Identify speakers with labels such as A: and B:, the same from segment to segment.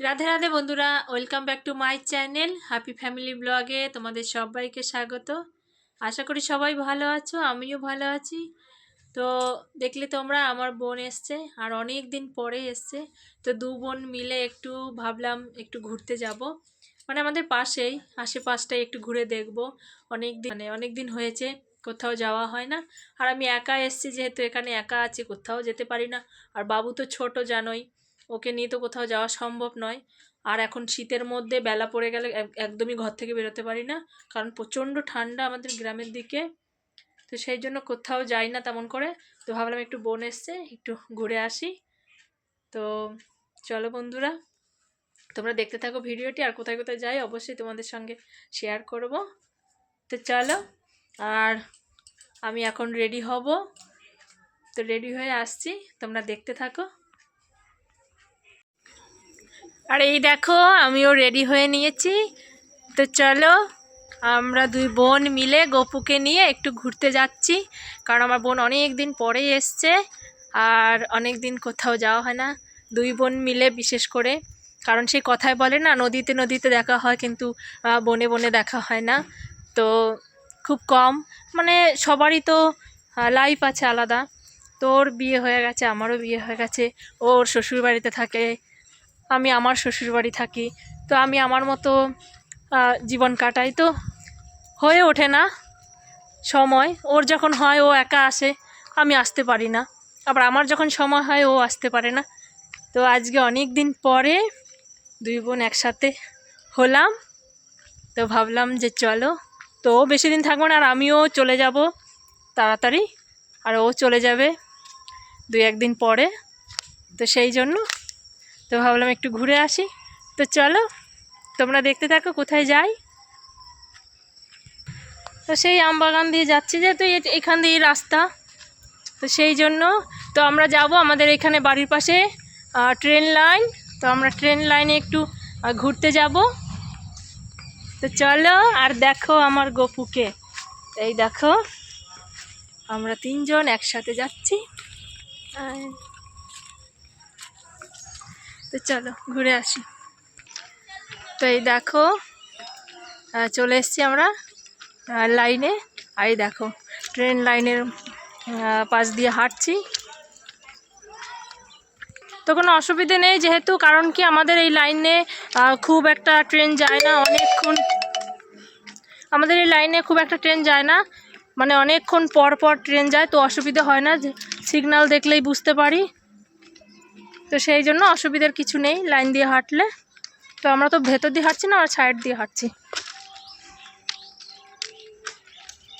A: রাধে রাধে বন্ধুরা welcome back to my channel happy family ব্লগে তোমাদের সবাইকে স্বাগত। আশা করি সবাই ভালো আছো, আমিও ভালো আছি। তো দেখলে তোমরা, আমার বোন এসছে, আর অনেক দিন পরে এসছে। তো দু বোন মিলে একটু ভাবলাম, একটু ঘুরতে যাব। মানে আমাদের পাশেই, আশেপাশটাই একটু ঘুরে দেখব। অনেক দিন মানে অনেক দিন হয়েছে, কোথাও যাওয়া হয় না। আর আমি একা এসছি, যেহেতু এখানে একা আছি, কোথাও যেতে পারি না। আর বাবু তো ছোট জানোই ওকে নিয়ে তো কোথাও যাওয়া সম্ভব নয়। আর এখন শীতের মধ্যে বেলা পড়ে গেলে একদমই ঘর থেকে বেরোতে পারি না। কারণ প্রচণ্ড ঠান্ডা আমাদের গ্রামের দিকে। তো সেই জন্য কোথাও যাই না তেমন করে। তো ভাবলাম একটু বোন এসছে, একটু ঘুরে আসি। তো চলো বন্ধুরা, তোমরা দেখতে থাকো ভিডিওটি। আর কোথায় কোথায় যাই অবশ্যই তোমাদের সঙ্গে শেয়ার করব। তো চলো, আর আমি এখন রেডি হব। তো রেডি হয়ে আসছি। তোমরা দেখতে থাকো। আর এই দেখো, আমিও রেডি হয়ে নিয়েছি। তো চলো, আমরা দুই বোন মিলে গপুকে নিয়ে একটু ঘুরতে যাচ্ছি, কারণ আমার বোন অনেক দিন পরেই এসছে, আর অনেক দিন কোথাও যাওয়া হয় না। দুই বোন মিলে বিশেষ করে, কারণ সেই কথায় বলে না, নদীতে নদীতে দেখা হয়, কিন্তু বনে বনে দেখা হয় না। তো খুব কম মানে সবারই তো লাইফ আছে আলাদা। তোর বিয়ে হয়ে গেছে, আমারও বিয়ে হয়ে গেছে, ওর শ্বশুর বাড়িতে থাকে আমি আমার শ্বশুরবাড়ি থাকি, তো আমি আমার মতো জীবন কাটাই। তো হয়ে ওঠে না সময়, ওর যখন হয় ও একা আসে, আমি আসতে পারি না। আবার আমার যখন সময় হয় ও আসতে পারে না। তো আজকে অনেক দিন পরে দুই বোন একসাথে হলাম, তো ভাবলাম যে চলো, তো ও বেশি দিন থাকব না আর আমিও চলে যাব তাড়াতাড়ি, আর ও চলে যাবে দুই একদিন পরে। তো সেই জন্য তো ভাবলাম একটু ঘুরে আসি। তো চলো, তোমরা দেখতে থাকো কোথায় যাই। তো সেই আমবাগান দিয়ে যাচ্ছি যেহেতু এ- এখান দিয়ে রাস্তা। তো সেই জন্য, তো আমরা যাব আমাদের এখানে বাড়ির পাশে ট্রেন লাইন। তো আমরা ট্রেন লাইনে একটু ঘুরতে যাব। তো চলো, আর দেখো আমার গপুকে। এই দেখো, আমরা তিনজন একসাথে যাচ্ছি। আয়। তো চলো, ঘুরে আসি। তো এই দেখো চলে এসেছি আমরা লাইনে। আর এই দেখো, ট্রেন লাইনের পাশ দিয়ে হাঁটছি। তো কোনো অসুবিধে নেই, যেহেতু কারণ কি আমাদের এই লাইনে খুব একটা ট্রেন যায় না, অনেকক্ষণ আমাদের এই লাইনে খুব একটা ট্রেন যায় না। মানে অনেকক্ষণ পর পর ট্রেন যায়, তো অসুবিধা হয় না, যে সিগন্যাল দেখলেই বুঝতে পারি। তো সেই জন্য অসুবিধার কিছু নেই, লাইন দিয়ে হাঁটলে। তো আমরা তো ভেতর দিয়ে হাঁটছি না আর সাইড দিয়ে হাঁটছি।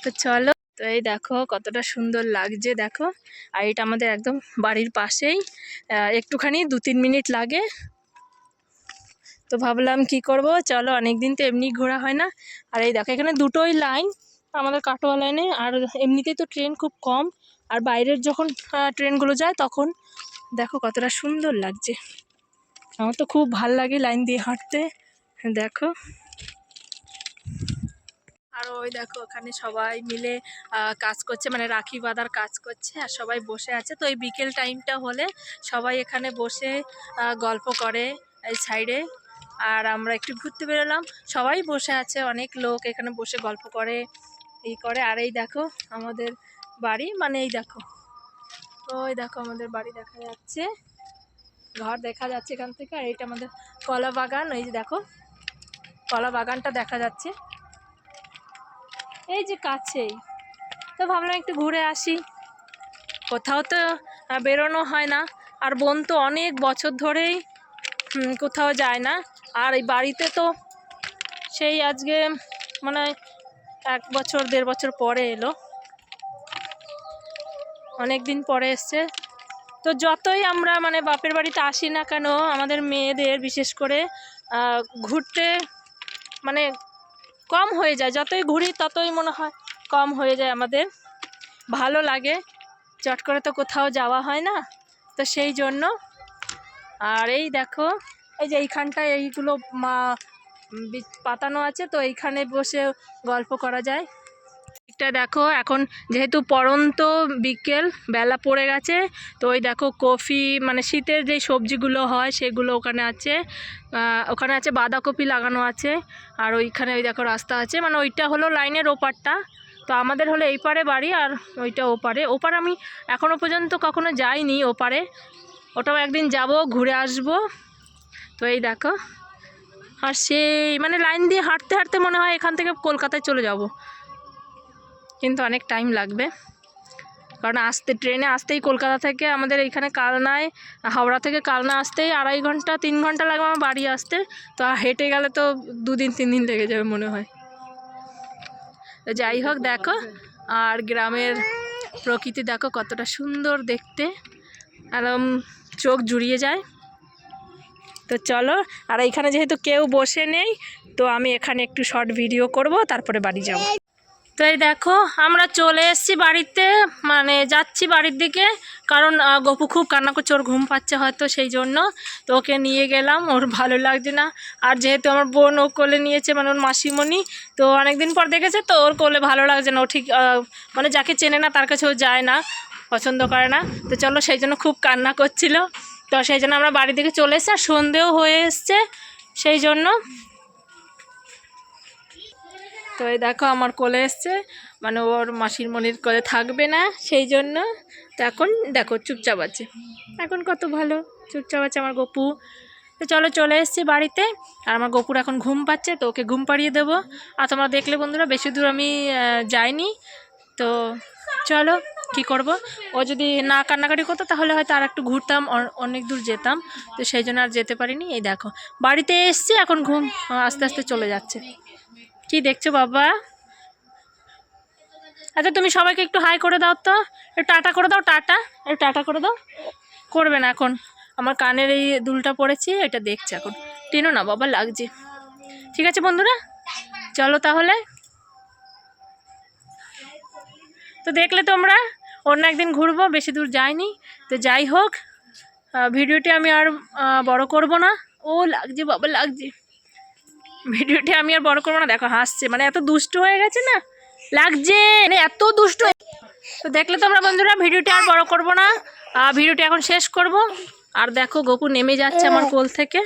A: তো চলো, তো এই দেখো কতটা সুন্দর লাগছে, দেখো। আর এটা আমাদের একদম বাড়ির পাশেই একটুখানি দু তিন মিনিট লাগে। তো ভাবলাম কি করব, চলো অনেক দিন তো এমনি ঘোরা হয় না। আর এই দেখো, এখানে দুটোই লাইন, আমাদের কাটোয়া লাইনে। আর এমনিতেই তো ট্রেন খুব কম। আর বাইরের যখন ট্রেনগুলো যায়, তখন দেখো কতটা সুন্দর লাগছে। আমার তো খুব ভালো লাগে লাইন দিয়ে হাঁটতে। দেখো। আর ওই দেখো ওখানে সবাই মিলে কাজ করছে মানে রাখি বাঁধার কাজ করছে আর সবাই বসে আছে। তো এই বিকেল টাইমটা হলে সবাই এখানে বসে গল্প করে এই সাইডে আর আমরা একটু ঘুরতে বেরোলাম। সবাই বসে আছে অনেক লোক এখানে বসে গল্প করে এই করে। আর এই দেখো আমাদের বাড়ি মানে এই দেখো। ওই দেখো আমাদের বাড়ি দেখা যাচ্ছে। ঘর দেখা যাচ্ছে এখান থেকে, আর এটা আমাদের কলা বাগান। এই যে দেখো, কলা বাগানটা দেখা যাচ্ছে। এই যে কাছেই। তো ভাবলাম একটু ঘুরে আসি। কোথাও তো বেরোনো হয় না। আর বোন তো অনেক বছর ধরেই কোথাও যায় না। আর এই বাড়িতে তো সেই আজকে মানে এক বছর, দেড় বছর পরে এলো। অনেক দিন পরে এসছে। তো যতই আমরা মানে বাপের বাড়িতে আসি না কেন, আমাদের মেয়েদের বিশেষ করে ঘুরতে মানে কম হয়ে যায়। যতই ঘুরি ততই মনে হয় কম হয়ে যায় আমাদের। ভালো লাগে। চট করে তো কোথাও যাওয়া হয় না। তো সেই জন্য। আর এই দেখো, এই যে এইখানটায় এইগুলো মা পাতানো আছে। তো এইখানে বসে গল্প করা যায়। দিকটা দেখো, এখন যেহেতু পরন্ত বিকেল, বেলা পড়ে গেছে, তো ওই দেখো কফি মানে শীতের যে সবজিগুলো হয় সেগুলো ওখানে আছে ওখানে আছে বাঁধাকপি লাগানো আছে, আর ওইখানে ওই দেখো রাস্তা আছে মানে ওইটা হলো লাইনের ওপারটা, তো আমাদের হলো এই পারে বাড়ি আর ওইটা ওপারে। ওপার আমি এখনও পর্যন্ত কখনো যাইনি ওপারে, ওটাও একদিন যাব, ঘুরে আসব, তো এই দেখো, আর সেই মানে লাইন দিয়ে হাঁটতে হাঁটতে মনে হয় এখান থেকে কলকাতায় চলে যাব। কিন্তু অনেক টাইম লাগবে। কারণ আসতে ট্রেনে আসতেই কলকাতা থেকে আমাদের এইখানে কালনায়, হাওড়া থেকে কালনা আসতেই আড়াই ঘণ্টা, তিন ঘণ্টা লাগবে আমার বাড়ি আসতে। তো হেঁটে গেলে তো দুদিন, তিন দিন লেগে যাবে মনে হয়। যাই হোক, দেখো, আর গ্রামের প্রকৃতি দেখো কতটা সুন্দর দেখতে। একদম চোখ জুড়িয়ে যায়। তো চলো, আর এইখানে যেহেতু কেউ বসে নেই, তো আমি এখানে একটু শর্ট ভিডিও করব, তারপরে বাড়ি যাব। তো এই দেখো, আমরা চলে এসেছি বাড়িতে। মানে যাচ্ছি বাড়ির দিকে, কারণ গপু খুব কান্না করছে, ওর ঘুম পাচ্ছে হয়তো সেই জন্য। তো ওকে নিয়ে গেলাম, ওর ভালো লাগছে না। আর যেহেতু আমার বোন ও কোলে নিয়েছে মানে ওর মাসিমণি, তো অনেকদিন পর দেখেছে তো ওর কোলে ভালো লাগছে না। ও ঠিক মানে যাকে চেনে না, তার কাছে ও যায় না, পছন্দ করে না। তো চলো সেই জন্য খুব কান্না করছিল। তো সেই জন্য আমরা বাড়ি থেকে চলে এসেছি, আর সন্ধেও হয়ে এসছে সেই জন্য। তো এই দেখো আমার কোলে এসছে। মানে ওর মাসির মনির কোলে থাকবে না, সেই জন্য তো এখন দেখো চুপচাপ আছে। এখন কত ভালো, চুপচাপ আছে আমার গপু। তো চলো চলে এসেছি বাড়িতে, আর আমার গপুর এখন ঘুম পাচ্ছে, তো ওকে ঘুম পাড়িয়ে দেবো। আর তোমরা দেখলে বন্ধুরা, বেশি দূর আমি যাইনি। তো চলো কি করব? ও যদি না কান্নাকাটি করতো, তাহলে হয়তো আর একটু ঘুরতাম অনেক দূর যেতাম। তো সেই জন্য আর যেতে পারিনি। এই দেখো, বাড়িতে এসছি, এখন ঘুম, আস্তে আস্তে চলে যাচ্ছে। কি দেখছ বাবা? আচ্ছা তুমি সবাইকে একটু হাই করে দাও তো। একটু টাটা করে দাও, টাটা। একটু টাটা করে দাও। করবে না এখন। আমার কানের এই দুলটা পড়েছি, এটা দেখছে এখন। টেনো না বাবা, লাগছে। ঠিক আছে বন্ধুরা? চলো তাহলে। তো দেখলে তোমরা, অন্য একদিন ঘুরবো, বেশি দূর যাইনি। তো যাই হোক ভিডিওটি আমি আর বড় করব না। ও, লাগছে বাবা, লাগছে। ভিডিওটি আমি আর বড় করব না দেখো হাসছে মানে এত দুষ্ট হয়ে গেছে না? লাগছে মানে এত দুষ্ট তো দেখলে তোমরা বন্ধুরা ভিডিওটি আর বড় করব না। আহ, ভিডিওটি এখন শেষ করব। আর দেখো গপু নেমে যাচ্ছে আমার কোল থেকে।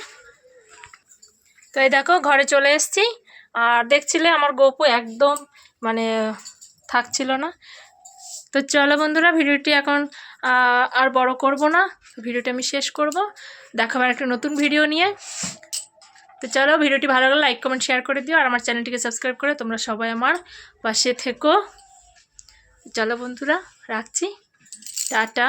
A: তো এই দেখো ঘরে চলে এসেছি। আর দেখছিলে আমার গপু একদম মানে থাকছিল না। তো চলো বন্ধুরা ভিডিওটি এখন আর বড় করব না। ভিডিওটি আমি শেষ করব। দেখাবার একটা নতুন ভিডিও নিয়ে। তো চলো ভিডিওটি ভালো লাগলে লাইক, কমেন্ট, শেয়ার করে দিও আর আমার চ্যানেলটিকে সাবস্ক্রাইব করে তোমরা সবাই আমার পাশে থেকো। চলো বন্ধুরা, রাখছি। টাটা।